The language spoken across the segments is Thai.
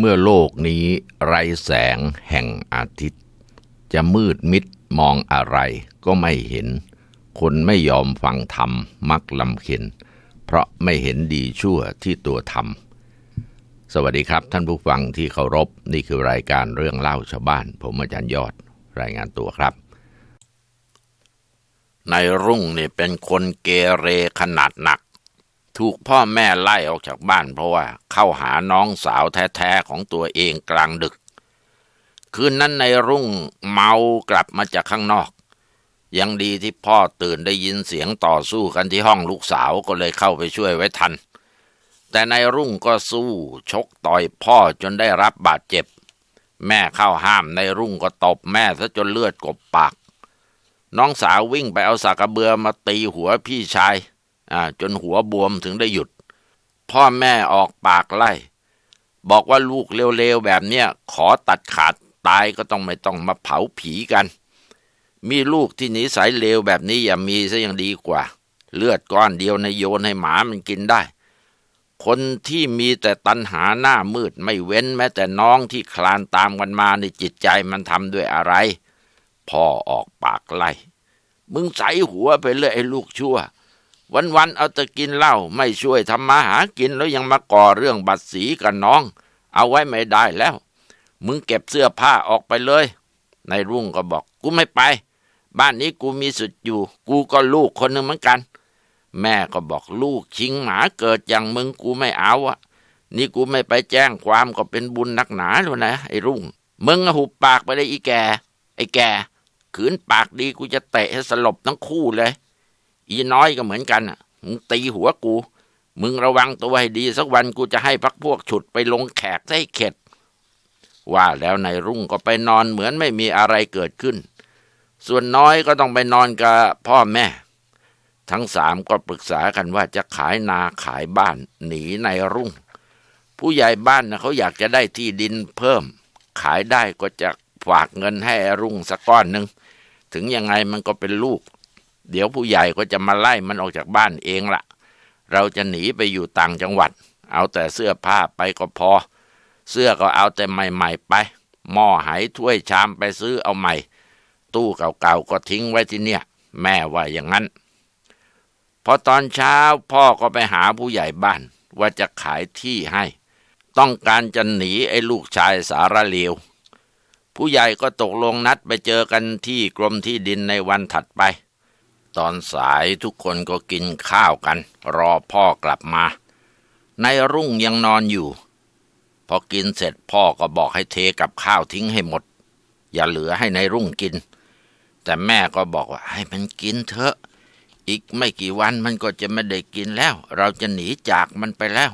เมื่อโลกนี้ไรแสงแห่งอาทิตย์ จะมืดมิดมองอะไรก็ไม่เห็น คนไม่ยอมฟังธรรมมักลำเค็นเพราะไม่เห็นดีชั่วที่ตัวทำสวัสดีครับท่านผู้ฟังที่เคารพนี่คือรายการเรื่องเล่าชาวบ้าน ผมอาจารย์ยอดรายงานตัวครับ ในรุ่งนี่เป็นคนเกเรขนาดหนัก ถูกพ่อแม่ไล่ออกจากบ้านเพราะว่าเข้าหาน้องสาวแท้ๆของตัวเองกลางดึก คืนนั้นในรุ่งเมากลับมาจากข้างนอก ยังดีที่พ่อตื่นได้ยินเสียงต่อสู้กันที่ห้องลูกสาวก็เลยเข้าไปช่วยไว้ทัน แต่ในรุ่งก็สู้ชกต่อยพ่อจนได้รับบาดเจ็บ แม่เข้าห้ามในรุ่งก็ตบแม่ซะจนเลือดกบปากน้องสาววิ่งไปเอาสากกระเบือมาตีหัวพี่ชาย จนหัวบวมถึงได้หยุด พ่อแม่ออกปากไล่ บอกว่าลูกเร็วๆแบบเนี้ยขอตัดขาดตายก็ต้องไม่ต้องมาเผาผีกัน มีลูกที่นิสัยเลวแบบนี้อย่ามีซะยังดีกว่า เลือดก้อนเดียวในโยนให้หมามันกินได้ คนที่มีแต่ตัณหาหน้ามืดไม่เว้นแม้แต่น้องที่คลานตามกันมาในจิตใจมันทำด้วยอะไร พ่อออกปากไล่ มึงใส่หัวไปเลยไอ้ลูกชั่ว วันๆเอาแต่กินเหล้าไม่ช่วยทำมาหากินแล้วยังมาก่อเรื่องบัตรสีกับน้อง เอาไว้ไม่ได้แล้ว มึงเก็บเสื้อผ้าออกไปเลยนายรุ่งก็บอกกูไม่ไป บ้านนี้กูมีสุดอยู่ กูก็ลูกคนหนึ่งเหมือนกัน แม่ก็บอกลูกชิงหมาเกิดอย่างมึงกูไม่เอาอะนี่กูไม่ไปแจ้งความก็เป็นบุญนักหนาแล้วนะไอ้รุ่ง มึงหุบปากไปเลยอีแก ไอ้แกขืนปากดีกูจะเตะให้สลบทั้งคู่เลย อีน้อยก็เหมือนกันมึงตีหัวกู มึงระวังตัวให้ดีสักวันกูจะให้พักพวกฉุดไปลงแขกให้เข็ด ว่าแล้วนายรุ่งก็ไปนอนเหมือนไม่มีอะไรเกิดขึ้น ส่วนน้อยก็ต้องไปนอนกับพ่อแม่ ทั้งสามก็ปรึกษากันว่าจะขายนาขายบ้าน หนีนายรุ่ง ผู้ใหญ่บ้านนะเขาอยากจะได้ที่ดินเพิ่ม ขายได้ก็จะฝากเงินให้รุ่งสักก้อนหนึ่งถึงยังไงมันก็เป็นลูก เดี๋ยวผู้ใหญ่ก็จะมาไล่มันออกจากบ้านเองละเราจะหนีไปอยู่ต่างจังหวัด เอาแต่เสื้อผ้าไปก็พอ เสื้อก็เอาแต่ใหม่ๆไป หม้อไหถ้วยชามไปซื้อเอาใหม่ ตู้เก่าๆก็ทิ้งไว้ที่เนี่ย แม่ว่าอย่างนั้น พอตอนเช้าพ่อก็ไปหาผู้ใหญ่บ้าน ว่าจะขายที่ให้ ต้องการจะหนีไอ้ลูกชายสารเลวผู้ใหญ่ก็ตกลงนัดไปเจอกันที่กรมที่ดินในวันถัดไป ตอนสายทุกคนก็กินข้าวกัน รอพ่อกลับมา ในรุ่งยังนอนอยู่ พอกินเสร็จพ่อก็บอกให้เทกับข้าวทิ้งให้หมด อย่าเหลือให้ในรุ่งกิน แต่แม่ก็บอกว่าให้มันกินเถอะ อีกไม่กี่วันมันก็จะไม่ได้กินแล้ว เราจะหนีจากมันไปแล้ว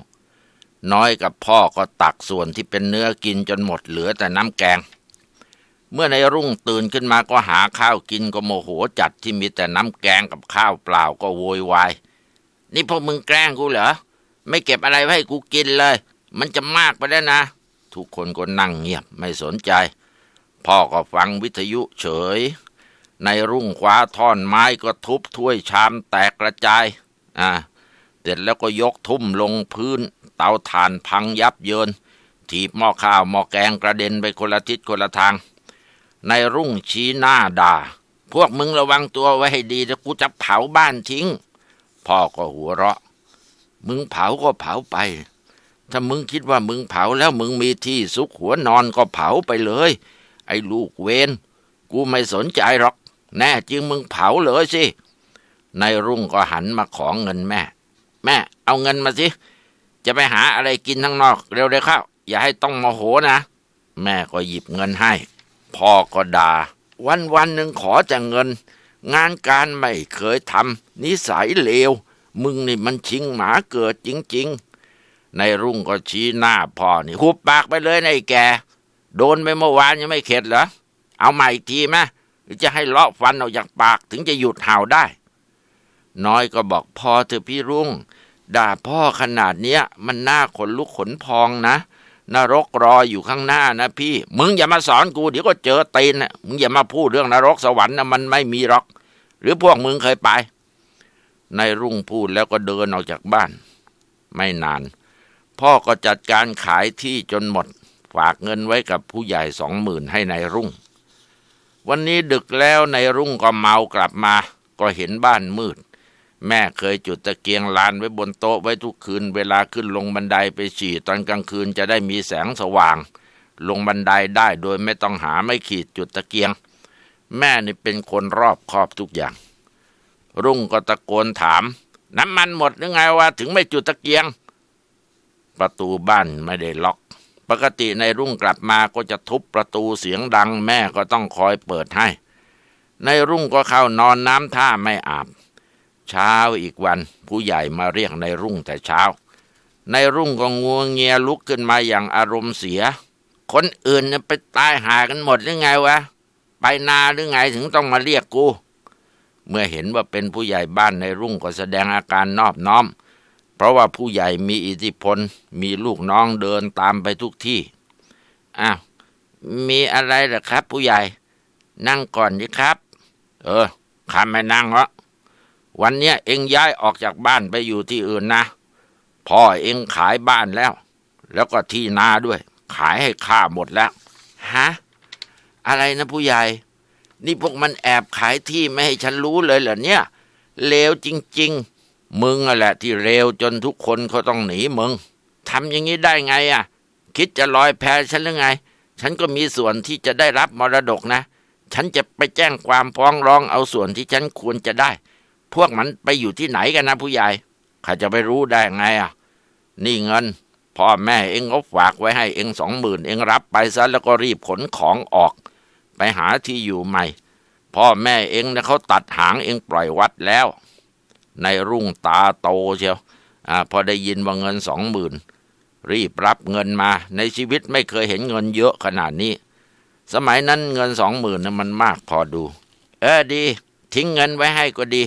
น้อยกับพ่อก็ตักส่วนที่เป็นเนื้อกินจนหมดเหลือแต่น้ำแกง เมื่อในรุ่งตื่นขึ้นมาก็หาข้าวกินก็โมโหจัดที่มีแต่น้ำแกงกับข้าวเปล่าก็โวยวาย นี่พวกมึงแกล้งกูเหรอ ไม่เก็บอะไรไว้ให้กูกินเลย มันจะมากไปแล้วนะ ทุกคนก็นั่งเงียบไม่สนใจ พ่อก็ฟังวิทยุเฉย ในรุ่งคว้าท่อนไม้ก็ทุบถ้วยชามแตกกระจาย อ่า เสร็จแล้วก็ยกทุ่มลงพื้น เตาถ่านพังยับเยิน ถีบหม้อข้าวหม้อแกงกระเด็นไปคนละทิศคนละทาง ในรุ่งชี้หน้าด่า พวกมึงระวังตัวไว้ให้ดีแล้วกูจะเผาบ้านทิ้ง พ่อก็หัวเราะ มึงเผาก็เผาไป ถ้ามึงคิดว่ามึงเผาแล้วมึงมีที่ซุกหัวนอนก็เผาไปเลย ไอ้ลูกเวนกูไม่สนใจหรอก แน่จริงมึงเผาเลยสิ ในรุ่งก็หันมาขอเงินแม่ แม่ เอาเงินมาสิ จะไปหาอะไรกินทั้งนอก เร็วเลยเข้า อย่าให้ต้องโมโหนะ แม่ก็หยิบเงินให้ พ่อก็ด่า วันวันหนึ่งขอแต่เงิน งานการไม่เคยทำนิสัยเลว มึงนี่มันชิงหมาเกิดจริง ๆ ในรุ่งก็ชี้หน้าพ่อนี่หุบปากไปเลยนแก โดนไปเมื่อวานยังไม่เข็ดเหรอ เอาใหม่อีกทีไหมหรือจะให้เลาะฟันออกจากปากถึงจะหยุดเห่าได้ น้อยก็บอกพ่อเถอะพี่รุ่ง ด่าพ่อขนาดเนี้ย มันหน่าขนลุกขนพองนะ นรกรออยู่ข้างหน้านะพี่ มึงอย่ามาสอนกูเดี๋ยวก็เจอตีนนะมึงอย่ามาพูดเรื่องนรกสวรรค์นะมันไม่มีหรอก หรือพวกมึงเคยไป ในรุ่งพูดแล้วก็เดินออกจากบ้าน ไม่นาน พ่อก็จัดการขายที่จนหมด ฝากเงินไว้กับผู้ใหญ่สองหมื่นให้ในายรุ่ง วันนี้ดึกแล้วในายรุ่งก็เมากลับมา ก็เห็นบ้านมืด แม่เคยจุดตะเกียงลานไว้บนโต๊ะไว้ทุกคืน เวลาขึ้นลงบันไดไปฉี่ตอนกลางคืนจะได้มีแสงสว่าง ลงบันไดได้โดยไม่ต้องหาไม่ขีดจุดตะเกียง แม่นี่เป็นคนรอบคอบทุกอย่าง รุ่งก็ตะโกนถาม น้ำมันหมดหรือไงวะถึงไม่จุดตะเกียง ประตูบ้านไม่ได้ล็อก ปกติในรุ่งกลับมาก็จะทุบประตูเสียงดัง แม่ก็ต้องคอยเปิดให้ ในรุ่งก็เข้านอนน้ำท่าไม่อาบ เช้าอีกวัน ผู้ใหญ่มาเรียกในรุ่งแต่เช้า ในรุ่งก็งัวงเงียลุกขึ้นมาอย่างอารมณ์เสีย คนอื่นเนี่ยไปตายหากันหมดหรือไงวะ ไปนาหรือไงถึงต้องมาเรียกกู เมื่อเห็นว่าเป็นผู้ใหญ่บ้านในรุ่งก็แสดงอาการนอบน้อม เพราะว่าผู้ใหญ่มีอิทธิพล มีลูกน้องเดินตามไปทุกที่อ้าวมีอะไรหรอครับ ผู้ใหญ่ นั่งก่อนดิครับ เออข้าไม่นั่งหรอก วันเนี้ยเอ็งย้ายออกจากบ้านไปอยู่ที่อื่นนะ พ่อเอ็งขายบ้านแล้ว แล้วก็ที่นาด้วย ขายให้ข้าหมดแล้ว ฮะ อะไรนะผู้ใหญ่ นี่พวกมันแอบขายที่ไม่ให้ฉันรู้เลยเหรอเนี่ย เลวจริง ๆ มึงอะแหละที่เลวจนทุกคนเขาต้องหนีมึงทำอย่างนี้ได้ไงอะคิดจะลอยแพฉันหรือไง ฉันก็มีส่วนที่จะได้รับมรดกนะ ฉันจะไปแจ้งความฟ้องร้องเอาส่วนที่ฉันควรจะได้ พวกมันไปอยู่ที่ไหนกันนะผู้ใหญ่ข้าจะไปรู้ได้ไงอะ นี่เงิน พ่อแม่เองเขาฝากไว้ให้เองสองหมื่นเองรับไปซะแล้วก็รีบขนของออก ไปหาที่อยู่ใหม่ พ่อแม่เองนะเขาตัดหางเองปล่อยวัดแล้ว ในรุ่งตาโตเชียวอาพอได้ยินว่าเงินสองหมื่นรีบรับเงินมา ในชีวิตไม่เคยเห็นเงินเยอะขนาดนี้ สมัยนั้นเงินสองหมื่นนะมันมากพอดู เออดี ทิ้งเงินไว้ให้ก็ดี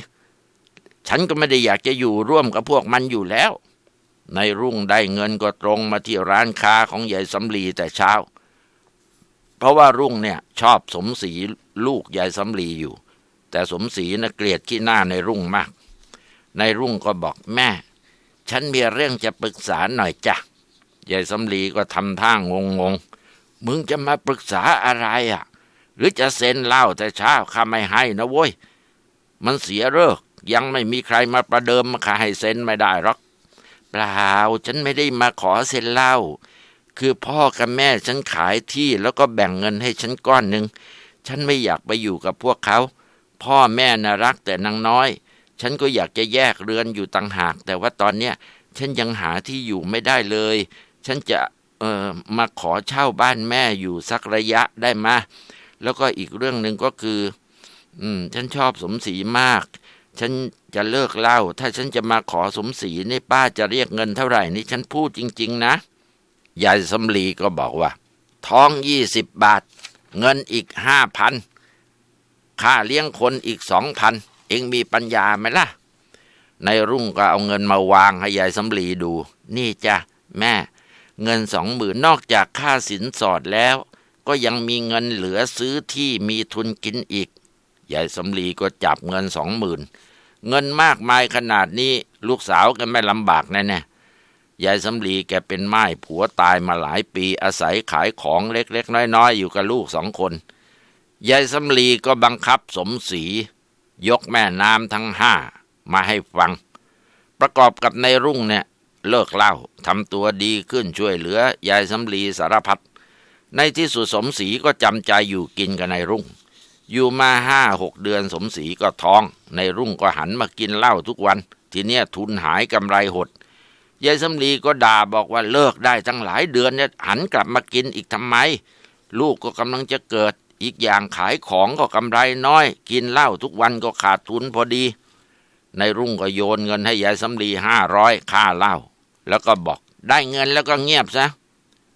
ฉันก็ไม่ได้อยากจะอยู่ร่วมกับพวกมันอยู่แล้ว ในรุ่งได้เงินก็ตรงมาที่ร้านค้าของยายสำลีแต่เช้า เพราะว่ารุ่งเนี่ยชอบสมศรีลูกยายสำลีอยู่ แต่สมศรีนะเกลียดขี้หน้าในรุ่งมาก ในรุ่งก็บอกแม่ ฉันมีเรื่องจะปรึกษาหน่อยจ้ะยายสำลีก็ทำท่างงงๆมึงจะมาปรึกษาอะไรอะ หรือจะเซ็นเล้าแต่เช้าข้าไม่ให้นะโว้ยมันเสียเลิก ยังไม่มีใครมาประเดิมมาขาให้เซ็นไม่ได้หรอกเปล่าฉันไม่ได้มาขอเซ็นเล้าคือพ่อกับแม่ฉันขายที่แล้วก็แบ่งเงินให้ฉันก้อนหนึ่งฉันไม่อยากไปอยู่กับพวกเขา พ่อแม่น่ารักแต่นางน้อย ฉันก็อยากจะแยกเรือนอยู่ต่างหาก แต่ว่าตอนเนี้ยฉันยังหาที่อยู่ไม่ได้เลย ฉันจะเออมาขอเช่าบ้านแม่อยู่สักระยะได้มาแล้วก็อีกเรื่องหนึ่งก็คือ อืม ฉันชอบสมศรีมาก ฉันจะเลิกเล้าถ้าฉันจะมาขอสมศรีนี่ป้าจะเรียกเงินเท่าไหร่นี่ฉันพูดจริง ๆ นะยายสำลีก็บอกว่าทองยี่สิบบาท เงินอีกห้าพันค่าเลี้ยงคนอีกสองพันเองมีปัญญาไหมล่ะ ในรุ่งก็เอาเงินมาวางให้ยายสำลีดู นี่จ้ะแม่ เงินสองหมื่นนอกจากค่าสินสอดแล้ว ก็ยังมีเงินเหลือซื้อที่มีทุนกินอีก ยายสำลีก็จับเงินสองหมื่นเงินมากมายขนาดนี้ลูกสาวก็ไม่ลำบากแน่ๆยายสำลีแกเป็นไม้ผัวตายมาหลายปีอาศัยขายของเล็กๆ น้อยๆ อยู่กับลูกสองคน ยายสำลีก็บังคับสมศรียกแม่น้ำทั้งห้ามาให้ฟัง ประกอบกับในรุ่งเนี่ยเลิกเล้าทำตัวดีขึ้นช่วยเหลือ ยายสำลีสารพัดในที่สุดสมศรีก็จำใจอยู่กินกับในรุ่ง อยู่มาห้าหกเดือนสมศรีก็ท้อง ในรุ่งก็หันมากินเหล้าทุกวัน ทีเนี้ยทุนหายกำไรหดยายสำลีก็ด่าบอกว่าเลิกได้ตั้งหลายเดือนเนี่ยหันกลับมากินอีกทำไม ลูกก็กำลังจะเกิด อีกอย่างขายของก็กำไรน้อย กินเหล้าทุกวันก็ขาดทุนพอดี ในรุ่งก็โยนเงินให้ยายสำลีห้าร้อยค่าเหล้าแล้วก็บอกได้เงินแล้วก็เงียบซะ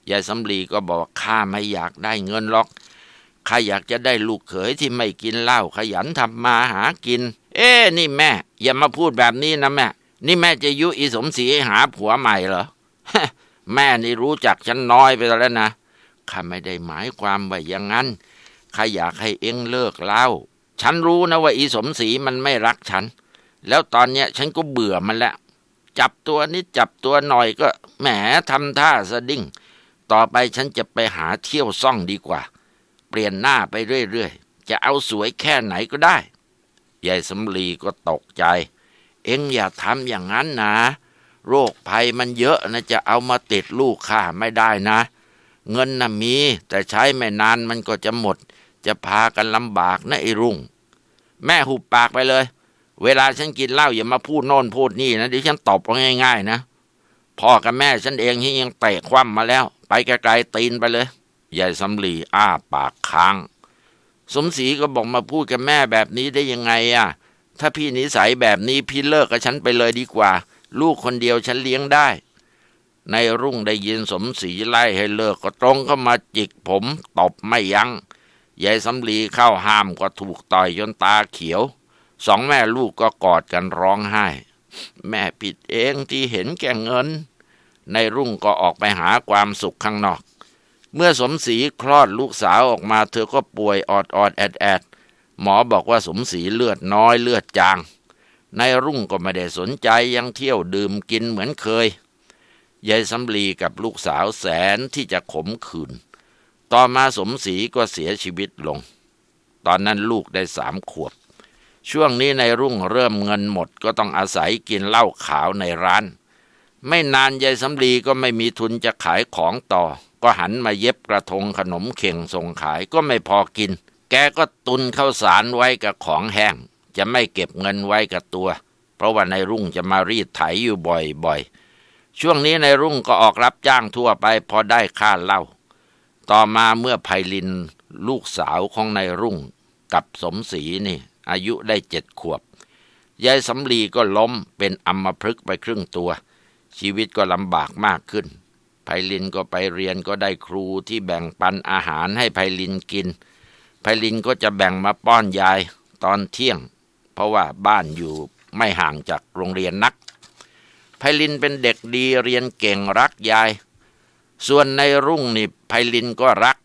ยายสำลีก็บอกข้าไม่อยากได้เงินหรอก ข้าอยากจะได้ลูกเขยที่ไม่กินเหล้าขยันทำมาหากิน เอ้นี่แม่ อย่ามาพูดแบบนี้นะแม่ นี่แม่จะยุอีสมศรีให้หาผัวใหม่เหรอแม่นี่รู้จักฉันน้อยไปแล้วนะข้าไม่ได้หมายความว่าอย่างนั้นข้าอยากให้เอ็งเลิกเหล้าฉันรู้นะว่าอีสมศรีมันไม่รักฉัน แล้วตอนเนี้ยฉันก็เบื่อมันแล้ว จับตัวนิดจับตัวหน่อยก็แหมทำท่าสะดิ้ง ต่อไปฉันจะไปหาเที่ยวซ่องดีกว่า เปลี่ยนหน้าไปเรื่อยๆ จะเอาสวยแค่ไหนก็ได้ ยายสำลีก็ตกใจ เอ็งอย่าทำอย่างนั้นนะ โรคภัยมันเยอะนะจะเอามาติดลูกข้าไม่ได้นะ เงินน่ะมี แต่ใช้ไม่นานมันก็จะหมด จะพากันลำบากนะไอ้รุ่ง แม่หุบปากไปเลย เวลาฉันกินเหล้าอย่ามาพูดโน่นพูดนี่นะเดี๋ยวฉันตบง่าย ๆ นะพ่อกับแม่ฉันเองที่ยังเตะคว่ำมาแล้ว ไปไกลๆตีนไปเลย ยายสำลีอ้าปากค้าง สมศรีก็บอกมาพูดกับแม่แบบนี้ได้ยังไงอะ ถ้าพี่นิสัยแบบนี้พี่เลิกกับฉันไปเลยดีกว่า ลูกคนเดียวฉันเลี้ยงได้ ในรุ่งได้ยินสมศรีไล่ให้เลิกก็ตรงเข้ามาจิกผมตบไม่ยัง้งยายสำลีเข้าห้ามก็ถูกต่อยจนตาเขียว สองแม่ลูกก็กอดกันร้องไห้ แม่ผิดเองที่เห็นแก่เงิน ในรุ่งก็ออกไปหาความสุขข้างนอก เมื่อสมศรีคลอดลูกสาวออกมา เธอก็ป่วยออดออดแอดแอดหมอบอกว่าสมศรีเลือดน้อยเลือดจางในรุ่งก็ไม่ได้สนใจยังเที่ยวดื่มกินเหมือนเคย ยายสำลีกับลูกสาวแสนที่จะขมขื่น ต่อมาสมศรีก็เสียชีวิตลง ตอนนั้นลูกได้สามขวบ ช่วงนี้ในรุ่งเริ่มเงินหมดก็ต้องอาศัยกินเหล้าขาวในร้าน ไม่นานยายสำลีก็ไม่มีทุนจะขายของต่อ ก็หันมาเย็บกระทงขนมเข่งส่งขายก็ไม่พอกิน แกก็ตุนข้าวสารไว้กับของแห้ง จะไม่เก็บเงินไว้กับตัว เพราะว่าในรุ่งจะมารีดไถอยู่บ่อยๆ ช่วงนี้ในรุ่งก็ออกรับจ้างทั่วไปพอได้ค่าเหล้า ต่อมาเมื่อไพลินลูกสาวของนายรุ่งกับสมศรีนี่ อายุได้เจ็ดขวบ ยายสำลีก็ล้มเป็นอัมพฤกษ์ไปครึ่งตัว ชีวิตก็ลำบากมากขึ้น ไพลินก็ไปเรียนก็ได้ครูที่แบ่งปันอาหารให้ไพลินกิน ไพลินก็จะแบ่งมาป้อนยายตอนเที่ยง เพราะว่าบ้านอยู่ไม่ห่างจากโรงเรียนนัก ไพลินเป็นเด็กดีเรียนเก่งรักยาย ส่วนในรุ่งนี่ไพลินก็รัก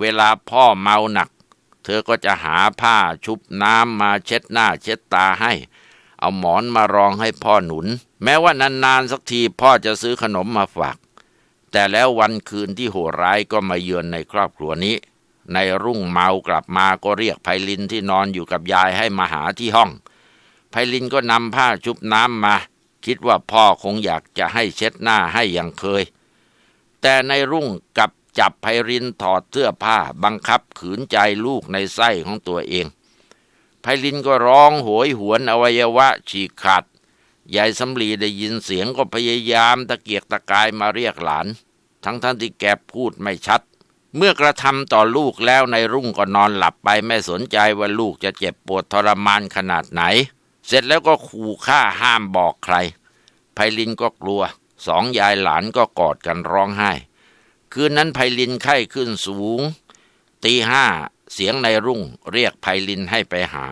เวลาพ่อเมาหนัก เธอก็จะหาผ้าชุบน้ำมาเช็ดหน้าเช็ดตาให้ เอาหมอนมารองให้พ่อหนุน แม้ว่านานๆสักทีพ่อจะซื้อขนมมาฝาก แต่แล้ววันคืนที่โหดร้ายก็มาเยือนในครอบครัวนี้ ในรุ่งเมากลับมาก็เรียกไพลินที่นอนอยู่กับยายให้มาหาที่ห้อง ไพลินก็นำผ้าชุบน้ำมา คิดว่าพ่อคงอยากจะให้เช็ดหน้าให้อย่างเคย แต่ในรุ่งกับจับไพรินถอดเสื้อผ้าบังคับขืนใจลูกในไส้ของตัวเองไพลินก็ร้องโหยหวนอวัยวะฉีกขาด ยายสำลีได้ยินเสียงก็พยายามตะเกียกตะกายมาเรียกหลาน ทั้งท่านที่แกพูดไม่ชัด เมื่อกระทำต่อลูกแล้วในรุ่งก็นอนหลับไปไม่สนใจว่าลูกจะเจ็บปวดทรมานขนาดไหน เสร็จแล้วก็ขู่ฆ่าห้ามบอกใครไพลินก็กลัว สองยายหลานก็กอดกันร้องไห้ คืนนั้นไพลินไข้ขึ้นสูง ตีห้าเสียงในรุ่งเรียกไพลินให้ไปหา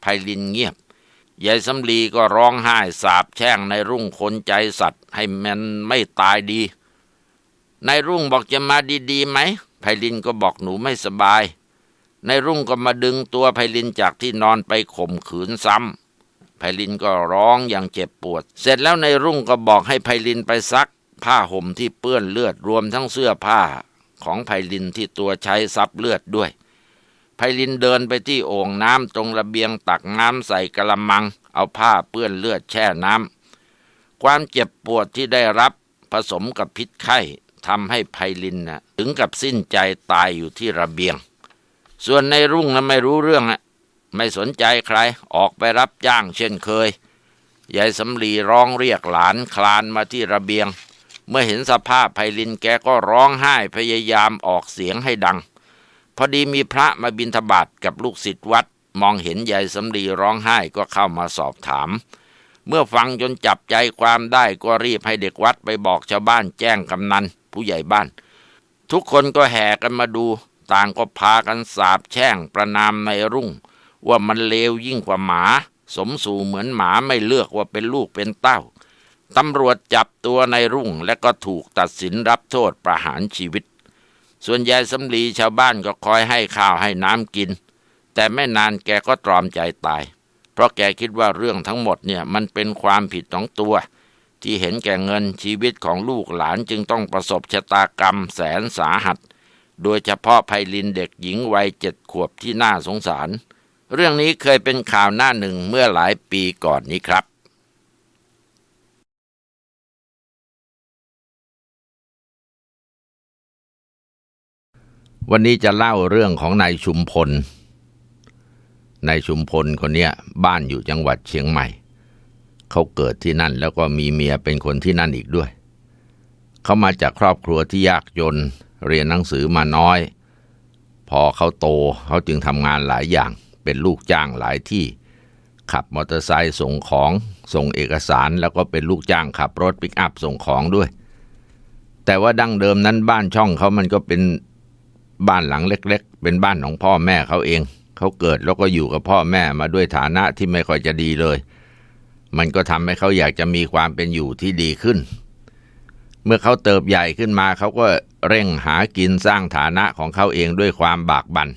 ไพลินเงียบ ยายสำลีก็ร้องไห้สาบแช่งในรุ่งคนใจสัตว์ ให้มันไม่ตายดี ในรุ่งบอกจะมาดีๆไหมไพลินก็บอกหนูไม่สบาย ในรุ่งก็มาดึงตัวไพลินจากที่นอนไปข่มขืนซ้ำไพลินก็ร้องอย่างเจ็บปวด เสร็จแล้วในรุ่งก็บอกให้ไพลินไปซัก ผ้าห่มที่เปื้อนเลือดรวมทั้งเสื้อผ้าของไพลินที่ตัวใช้ซับเลือดด้วย ไพลินเดินไปที่โอ่งน้ำตรงระเบียงตักน้ำใส่กระมัง เอาผ้าเปื้อนเลือดแช่น้ำความเจ็บปวดที่ได้รับผสมกับพิษไข้ทำให้ไพลินนะถึงกับสิ้นใจตายอยู่ที่ระเบียง ส่วนในรุ่งนะไม่รู้เรื่องอะไม่สนใจใครออกไปรับจ้างเช่นเคยยายสำลีร้องเรียกหลานคลานมาที่ระเบียง เมื่อเห็นสภาพไพลินแกก็ร้องไห้พยายามออกเสียงให้ดัง พอดีมีพระมาบิณฑบาตกับลูกศิษย์วัด มองเห็นยายสำลีร้องไห้ก็เข้ามาสอบถาม เมื่อฟังจนจับใจความได้ก็รีบให้เด็กวัดไปบอกชาวบ้านแจ้งกำนันผู้ใหญ่บ้าน ทุกคนก็แห่กันมาดู ต่างก็พากันสาบแช่งประนามในรุ่ง ว่ามันเลวยิ่งกว่าหมา สมสู่เหมือนหมาไม่เลือกว่าเป็นลูกเป็นเต้าตำรวจจับตัวในรุ่งและก็ถูกตัดสินรับโทษประหารชีวิต ส่วนยายสำลีชาวบ้านก็คอยให้ข้าวให้น้ำกิน แต่ไม่นานแกก็ตรอมใจตาย เพราะแกคิดว่าเรื่องทั้งหมดเนี่ยมันเป็นความผิดของตัว ที่เห็นแก่เงินชีวิตของลูกหลานจึงต้องประสบชะตากรรมแสนสาหัส โดยเฉพาะไพลินเด็กหญิงวัยเจ็ดขวบที่น่าสงสาร เรื่องนี้เคยเป็นข่าวหน้าหนึ่งเมื่อหลายปีก่อนนี้ครับ วันนี้จะเล่าเรื่องของนายชุมพล นายชุมพลคนเนี้ยบ้านอยู่จังหวัดเชียงใหม่ เขาเกิดที่นั่นแล้วก็มีเมียเป็นคนที่นั่นอีกด้วย เขามาจากครอบครัวที่ยากจน เรียนหนังสือมาน้อย พอเขาโตเขาจึงทำงานหลายอย่าง เป็นลูกจ้างหลายที่ ขับมอเตอร์ไซค์ส่งของส่งเอกสารแล้วก็เป็นลูกจ้างขับรถปิกอัพส่งของด้วยแต่ว่าดั้งเดิมนั้นบ้านช่องเขามันก็เป็น บ้านหลังเล็ก ๆ เป็นบ้านของพ่อแม่เขาเอง เขาเกิดแล้วก็อยู่กับพ่อแม่มาด้วยฐานะที่ไม่ค่อยจะดีเลย มันก็ทำให้เขาอยากจะมีความเป็นอยู่ที่ดีขึ้น เมื่อเขาเติบใหญ่ขึ้นมาเขาก็เร่งหากินสร้างฐานะของเขาเองด้วยความบากบัน่น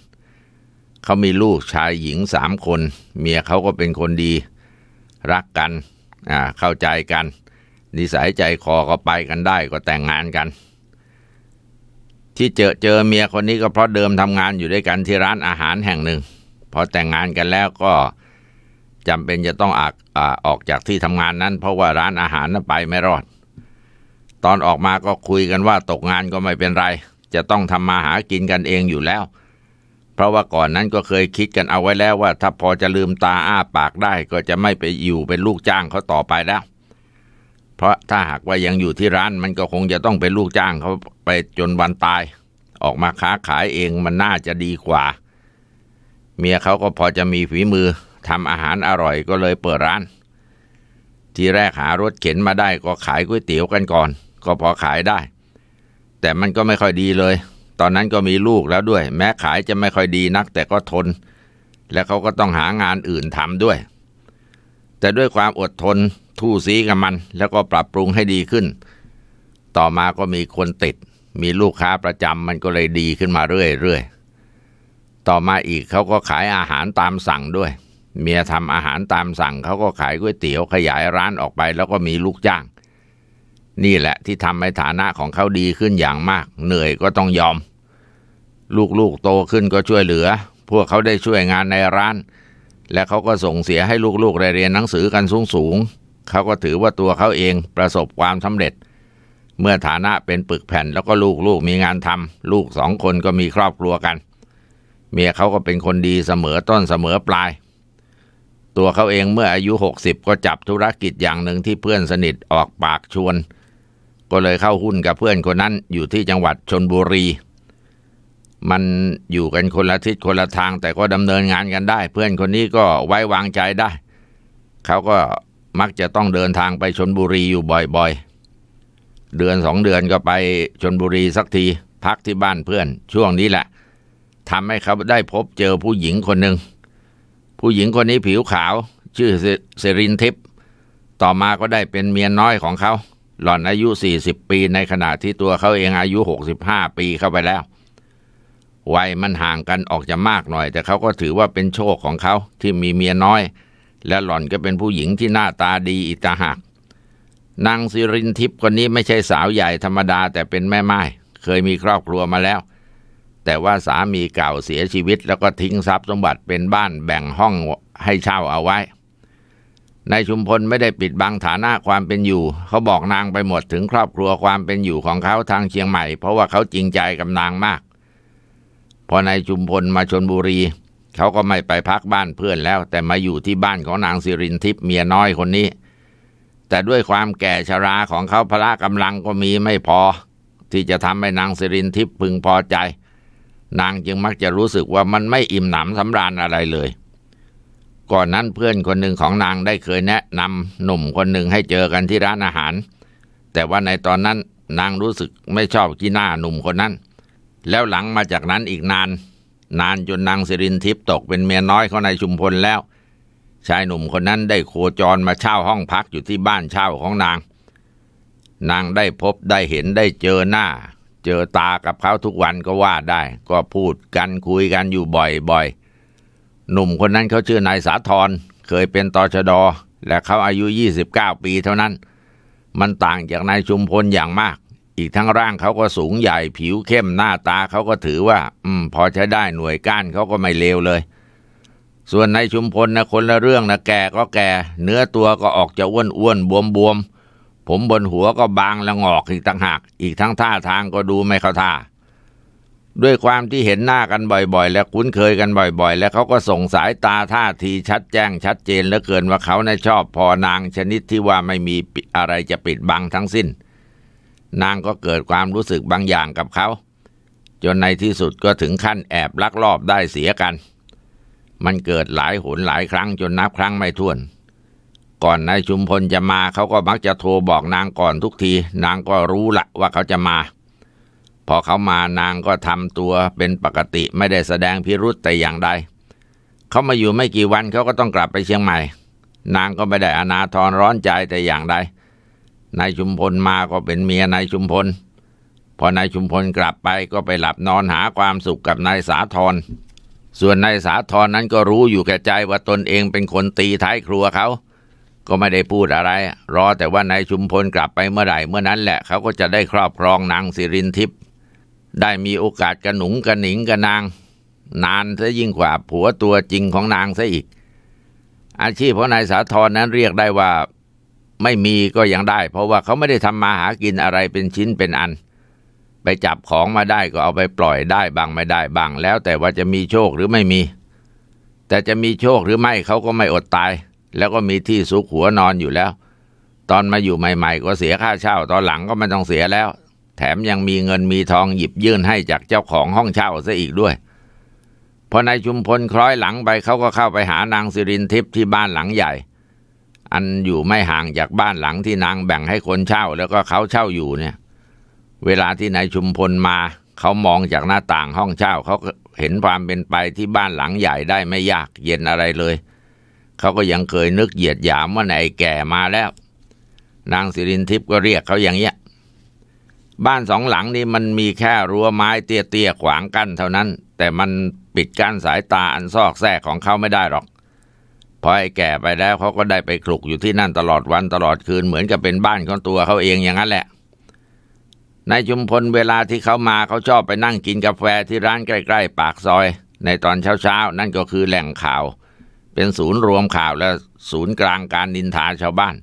เขามีลูกชายหญิงสามคน เมียเขาก็เป็นคนดี รักกันเข้าใจกัน นิสัยใจคอก็ไปกันได้ก็แต่งงานกัน ที่เจอเจอเมียคนนี้ก็เพราะเดิมทำงานอยู่ด้วยกันที่ร้านอาหารแห่งหนึ่ง พอแต่งงานกันแล้วก็จำเป็นจะต้องออกออกจากที่ทำงานนั้น เพราะว่าร้านอาหารนั้นไปไม่รอด ตอนออกมาก็คุยกันว่าตกงานก็ไม่เป็นไร จะต้องทำมาหากินกันเองอยู่แล้ว เพราะว่าก่อนนั้นก็เคยคิดกันเอาไว้แล้วว่า ถ้าพอจะลืมตาอ้าปากได้ก็จะไม่ไปอยู่เป็นลูกจ้างเขาต่อไปแล้ว ราะถ้าหากว่ายังอยู่ที่ร้านมันก็คงจะต้องเป็นลูกจ้างเขาไปจนวันตาย ออกมาค้าขายเองมันน่าจะดีกว่า เมียเขาก็พอจะมีฝีมือทำอาหารอร่อยก็เลยเปิดร้าน ทีแรกหารถเข็นมาได้ก็ขายก๋วยเตี๋ยวกันก่อน ก็พอขายได้ แต่มันก็ไม่ค่อยดีเลย ตอนนั้นก็มีลูกแล้วด้วย แม้ขายจะไม่ค่อยดีนัก แต่ก็ทน และเขาก็ต้องหางานอื่นทำด้วย แต่ด้วยความอดทน ทู่ซีกับมัน แล้วก็ปรับปรุงให้ดีขึ้น ต่อมาก็มีคนติด มีลูกค้าประจำมันก็เลยดีขึ้นมาเรื่อยๆ ต่อมาอีกเขาก็ขายอาหารตามสั่งด้วย เมียทำอาหารตามสั่งเขาก็ขายก๋วยเตี๋ยวขยายร้านออกไป แล้วก็มีลูกจ้าง นี่แหละที่ทำให้ฐานะของเขาดีขึ้นอย่างมาก เหนื่อยก็ต้องยอม ลูกๆโตขึ้นก็ช่วยเหลือ พวกเขาได้ช่วยงานในร้านและเขาก็ส่งเสียให้ลูกๆได้เรียนหนังสือกันสูงๆ เขาก็ถือว่าตัวเขาเองประสบความสำเร็จ เมื่อฐานะเป็นปึกแผ่นแล้วก็ลูกๆมีงานทำลูกสองคนก็มีครอบครัวกัน เมียเขาก็เป็นคนดีเสมอต้นเสมอปลาย ตัวเขาเองเมื่ออายุ 60 ก็จับธุรกิจอย่างหนึ่งที่เพื่อนสนิทออกปากชวน ก็เลยเข้าหุ้นกับเพื่อนคนนั้นอยู่ที่จังหวัดชนบุรีมันอยู่กันคนละทิศคนละทางแต่ก็ดำเนินงานกันได้ เพื่อนคนนี้ก็ไว้วางใจได้ เขาก็ มักจะต้องเดินทางไปชนบุรีอยู่บ่อยๆ เดือนสองเดือนก็ไปชนบุรีสักทีพักที่บ้านเพื่อน ช่วงนี้แหละทำให้เขาได้พบเจอผู้หญิงคนหนึ่ง ผู้หญิงคนนี้ผิวขาว ชื่อเซรินทิพย์ต่อมาก็ได้เป็นเมียน้อยของเขา หล่อนอายุ 40 ปีในขณะที่ตัวเขาเองอายุ 65 ปีเข้าไปแล้ววัยมันห่างกันออกจะมากหน่อย แต่เขาก็ถือว่าเป็นโชคของเขาที่มีเมียน้อย และหล่อนก็เป็นผู้หญิงที่หน้าตาดีอีกตาหากนางสิรินทิพย์คนนี้ไม่ใช่สาวใหญ่ธรรมดาแต่เป็นแม่ไม้เคยมีครอบครัวมาแล้ว แต่ว่าสามีเก่าเสียชีวิต แล้วก็ทิ้งทรัพย์สมบัติเป็นบ้านแบ่งห้องให้เช่าเอาไว้นายชุมพลไม่ได้ปิดบังฐานะความเป็นอยู่ เขาบอกนางไปหมดถึงครอบครัวความเป็นอยู่ของเขาทางเชียงใหม่ เพราะว่าเขาจริงใจกับนางมาก พอนายชุมพลมาชนบุรี เขาก็ไม่ไปพักบ้านเพื่อนแล้ว แต่มาอยู่ที่บ้านของนางสิรินทิพย์เมียน้อยคนนี้ แต่ด้วยความแก่ชราของเขาพละกำลังก็มีไม่พอ ที่จะทำให้นางสิรินทิพย์พึงพอใจ นางจึงมักจะรู้สึกว่ามันไม่อิ่มหนำสำราญอะไรเลย ก่อนนั้นเพื่อนคนหนึ่งของนางได้เคยแนะนำหนุ่มคนหนึ่งให้เจอกันที่ร้านอาหาร แต่ว่าในตอนนั้นนางรู้สึกไม่ชอบกีหน้าหนุ่มคนนั้น แล้วหลังมาจากนั้นอีกนาน นานจนนางสิรินทิพย์ตกเป็นเมียน้อยของนายชุมพลแล้ว ชายหนุ่มคนนั้นได้โคจรมาเช่าห้องพักอยู่ที่บ้านเช่าของนาง นางได้พบได้เห็นได้เจอหน้า เจอตากับเขาทุกวันก็ว่าได้ ก็พูดกันคุยกันอยู่บ่อยๆ หนุ่มคนนั้นเขาชื่อนายสาธรเคยเป็นตชดและเขาอายุ 29 ปีเท่านั้น มันต่างจากนายชุมพลอย่างมาก อีกทั้งร่างเขาก็สูงใหญ่ผิวเข้มหน้าตาเขาก็ถือว่า อืม พอใช้ได้หน่วยก้านเขาก็ไม่เลวเลย ส่วนนายชุมพลนะคนละเรื่องนะแก่ก็แก่ เนื้อตัวก็ออกจะอ้วนอ้วนบวมบวมๆผมบนหัวก็บางละงอกอีกต่างหาก อีกทั้งท่าทางก็ดูไม่เข้าท่า ด้วยความที่เห็นหน้ากันบ่อยๆ และคุ้นเคยกันบ่อยๆ แล้วเขาก็ส่งสายตาท่าทีชัดแจ้งชัดเจนเหลือเกินว่าเขาในชอบพอนางชนิดที่ว่าไม่มีอะไรจะปิดบังทั้งสิ้น นางก็เกิดความรู้สึกบางอย่างกับเขา จนในที่สุดก็ถึงขั้นแอบลักลอบได้เสียกัน มันเกิดหลายหนหลายครั้งจนนับครั้งไม่ถ้วน ก่อนนายชุมพลจะมาเขาก็มักจะโทรบอกนางก่อนทุกที นางก็รู้ละว่าเขาจะมา พอเขามานางก็ทำตัวเป็นปกติไม่ได้แสดงพิรุษแต่อย่างใดเขามาอยู่ไม่กี่วันเขาก็ต้องกลับไปเชียงใหม่ นางก็ไม่ได้อนาทรร้อนใจแต่อย่างใด นายชุมพลมาก็เป็นเมียนายชุมพล พอนายชุมพลกลับไปก็ไปหลับนอนหาความสุขกับนายสาธรส่วนนายสาธรนั้นก็รู้อยู่แก่ใจว่าตนเองเป็นคนตีท้ายครัวเขาก็ไม่ได้พูดอะไร รอแต่ว่านายชุมพลกลับไปเมื่อไหร่เมื่อนั้นแหละเขาก็จะได้ครอบครองนางสิรินทิพย์ได้มีโอกาสกระหนุงกระหนิงกระนาง นานซะยิ่งกว่าผัวตัวจริงของนางซะอีก อาชีพของนายสาธรนั้นเรียกได้ว่า ไม่มีก็ยังได้ เพราะว่าเขาไม่ได้ทำมาหากินอะไรเป็นชิ้นเป็นอัน ไปจับของมาได้ก็เอาไปปล่อยได้บางไม่ได้บางแล้วแต่ว่าจะมีโชคหรือไม่มี แต่จะมีโชคหรือไม่เขาก็ไม่อดตาย แล้วก็มีที่ซุกหัวนอนอยู่แล้ว ตอนมาอยู่ใหม่ ๆ ก็เสียค่าเช่า ตอนหลังก็ไม่ต้องเสียแล้ว แถมยังมีเงินมีทองหยิบยื่นให้จากเจ้าของห้องเช่าซะอีกด้วยพอนายชุมพลคล้อยหลังไปเขาก็เข้าไปหานางสิรินทิพย์ที่บ้านหลังใหญ่ อันอยู่ไม่ห่างจากบ้านหลังที่นางแบ่งให้คนเช่า แล้วก็เขาเช่าอยู่เนี่ย เวลาที่นายชุมพลมา เขามองจากหน้าต่างห้องเช่าเขาเห็นความเป็นไปที่บ้านหลังใหญ่ได้ไม่ยากเย็นอะไรเลย เขาก็ยังเคยนึกเหยียดหยามว่าไหนายแก่มาแล้ว นางสิรินทิพย์ก็เรียกเขาอย่างเงี้ยบ้านสองหลังนี้มันมีแค่รั้วไม้เตี้ยๆขวางกั้นเท่านั้น แต่มันปิดกั้นสายตาอันซอกแซกของเขาไม่ได้หรอก พอไอ้แก่ไปแล้วเขาก็ได้ไปคลุกอยู่ที่นั่นตลอดวันตลอดคืนเหมือนกับเป็นบ้านของตัวเขาเองอย่างนั้นแหละนายชุมพลเวลาที่เขามาเขาชอบไปนั่งกินกาแฟที่ร้านใกล้ ๆ ปากซอย ในตอนเช้าๆนั่นก็คือแหล่งข่าว เป็นศูนย์รวมข่าวและศูนย์กลางการนินทาชาวบ้าน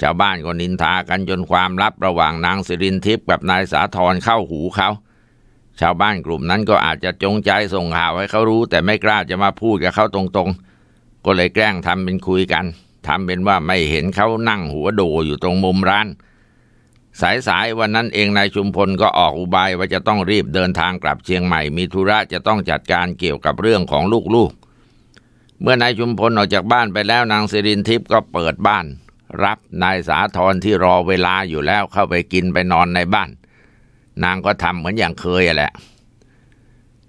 ชาวบ้านก็นินทากันจนความลับระหว่างนางสิรินทิพย์กับนายสาธรเข้าหูเขาชาวบ้านกลุ่มนั้นก็อาจจะจงใจส่งข่าวให้เขารู้ แต่ไม่กล้าจะมาพูดกับเขาตรงๆ ก็เลยแกล้งทำเป็นคุยกันทำเป็นว่าไม่เห็นเขานั่งหัวโดอยู่ตรงมุมร้าน สายๆวันนั้นเองนายชุมพลก็ออกอุบายว่าจะต้องรีบเดินทางกลับเชียงใหม่ มีธุระจะต้องจัดการเกี่ยวกับเรื่องของลูกๆ เมื่อนายชุมพลออกจากบ้านไปแล้วนางสิรินทิพย์ก็เปิดบ้าน รับนายสาธรที่รอเวลาอยู่แล้วเข้าไปกินไปนอนในบ้าน นางก็ทำเหมือนอย่างเคยแหละ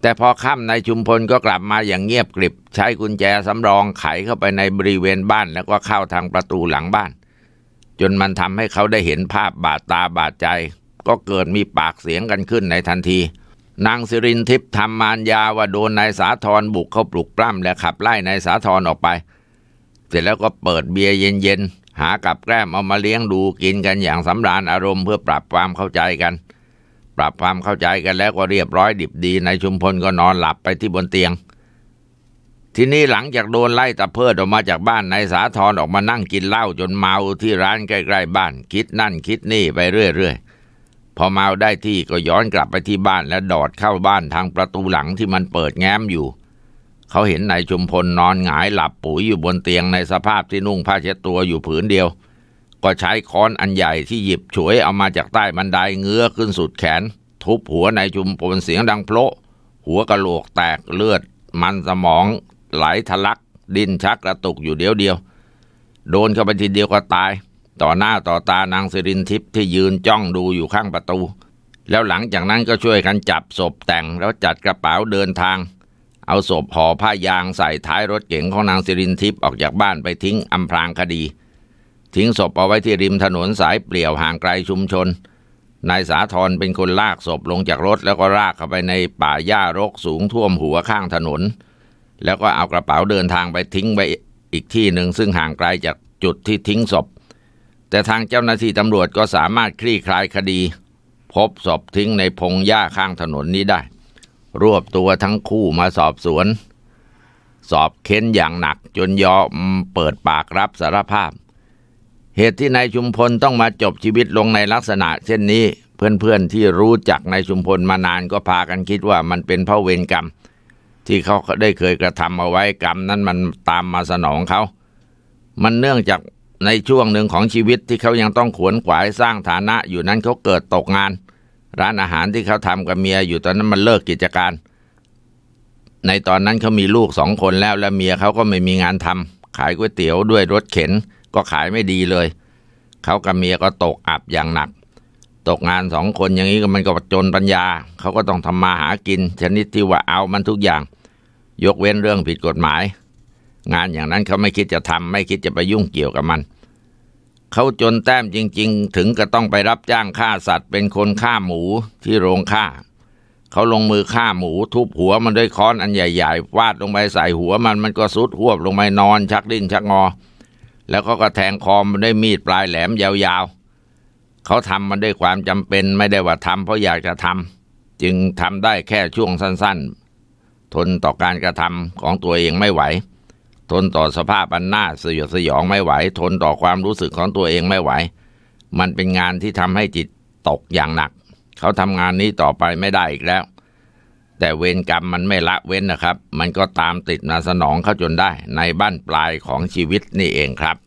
แต่พอค่ำนายชุมพลก็กลับมาอย่างเงียบกริบ ใช้กุญแจสำรองไขเข้าไปในบริเวณบ้านแล้วก็เข้าทางประตูหลังบ้าน จนมันทำให้เขาได้เห็นภาพบาดตาบาดใจ ก็เกิดมีปากเสียงกันขึ้นในทันที นางสิรินทิพย์ทำมารยาว่าโดนนายสาธรบุกเข้าปลุกปล้ำและขับไล่นายสาธรออกไป เสร็จแล้วก็เปิดเบียร์เย็นๆหากับแกล้มเอามาเลี้ยงดูกินกันอย่างสำราญอารมณ์เพื่อปรับความเข้าใจกัน ปรับความเข้าใจกันแล้วก็เรียบร้อยดิบดีนายชุมพลก็นอนหลับไปที่บนเตียง ทีนี้หลังจากโดนไล่ตะเพิดออกมาจากบ้านนายสาธรออกมานั่งกินเหล้าจนเมาที่ร้านใกล้ๆบ้าน คิดนั่นคิดนี่ไปเรื่อยๆพอเมาได้ที่ก็ย้อนกลับไปที่บ้านและดอดเข้าบ้านทางประตูหลังที่มันเปิดแง้มอยู่ เขาเห็นนายชุมพลนอนหงายหลับปุ๋ยอยู่บนเตียงในสภาพที่นุ่งผ้าเช็ดตัวอยู่ผืนเดียว ก็ใช้ค้อนอันใหญ่ที่หยิบฉวยเอามาจากใต้บันไดเงื้อขึ้นสุดแขน ทุบหัวนายชุมพลเสียงดังโพละหัวกะโหลกแตกเลือด มันสมองไหลทะลัก ดิ้นชักกระตุกอยู่เดียวเดียว โดนเข้าไปทีเดียวก็ตาย ต่อหน้าต่อตานางสิรินทิพย์ที่ยืนจ้องดูอยู่ข้างประตู แล้วหลังจากนั้นก็ช่วยกันจับศพแต่งแล้วจัดกระเป๋าเดินทาง เอาศพห่อผ้ายางใส่ท้ายรถเก๋งของนางสิรินทิพย์ออกจากบ้านไปทิ้งอำพรางคดี ทิ้งศพเอาไว้ที่ริมถนนสายเปลี่ยวห่างไกลชุมชน นายสาธรเป็นคนลากศพลงจากรถ แล้วก็รากเข้าไปในป่าหญ้ารกสูงท่วมหัวข้างถนน แล้วก็เอากระเป๋าเดินทางไปทิ้งไปอีกที่หนึ่งซึ่งห่างไกลจากจุดที่ทิ้งศพ แต่ทางเจ้าหน้าที่ตำรวจก็สามารถคลี่คลายคดี พบศพทิ้งในพงหญ้าข้างถนนนี้ได้ รวบตัวทั้งคู่มาสอบสวน สอบเค้นอย่างหนักจนยอมเปิดปากรับสารภาพ เหตุที่นายชุมพลต้องมาจบชีวิตลงในลักษณะ เช่นนี้ เพื่อนๆที่รู้จักนายชุมพลมานานก็พากันคิดว่ามันเป็นเพราะเวรกรรม ที่เขาได้เคยกระทำเอาไว้กรรมนั้นมันตามมาสนองเขา มันเนื่องจากในช่วงหนึ่งของชีวิตที่เขายังต้องขวนขวายสร้างฐานะอยู่นั้นเขาเกิดตกงาน ร้านอาหารที่เขาทำกับเมียอยู่ตอนนั้นมันเลิกกิจการ ในตอนนั้นเขามีลูกสองคนแล้วและเมียเขาก็ไม่มีงานทำขายก๋วยเตี๋ยวด้วยรถเข็น ก็ขายไม่ดีเลย เขากับเมียก็ตกอับอย่างหนัก ตกงานสองคนอย่างนี้ก็มันก็จนปัญญา เขาก็ต้องทำมาหากิน ชนิดที่ว่าเอามันทุกอย่าง ยกเว้นเรื่องผิดกฎหมาย งานอย่างนั้นเขาไม่คิดจะทำไม่คิดจะไปยุ่งเกี่ยวกับมันเขาจนแต้มจริง ๆ ถึงก็ต้องไปรับจ้างฆ่าสัตว์ เป็นคนฆ่าหมูที่โรงฆ่า เขาลงมือฆ่าหมู ทุบหัวมันด้วยค้อนอันใหญ่ๆฟาดลงไปใส่หัวมันมันก็สุดหวบลงไปนอนชักดิ้นชักงอ แล้วเขาก็แทงคอมันด้วยมีดปลายแหลมยาวๆ เขาทำมันด้วยความจำเป็นไม่ได้ว่าทำเพราะอยากจะทำจึงทำได้แค่ช่วงสั้นๆ ทนต่อการกระทำของตัวเองไม่ไหว ทนต่อสภาพอันน่าสยดสยองไม่ไหว ทนต่อความรู้สึกของตัวเองไม่ไหว มันเป็นงานที่ทำให้จิตตกอย่างหนัก เขาทำงานนี้ต่อไปไม่ได้อีกแล้ว แต่เวรกรรมมันไม่ละเว้นนะครับ มันก็ตามติดมาสนองเขาจนได้ในบ้านปลายของชีวิตนี่เองครับ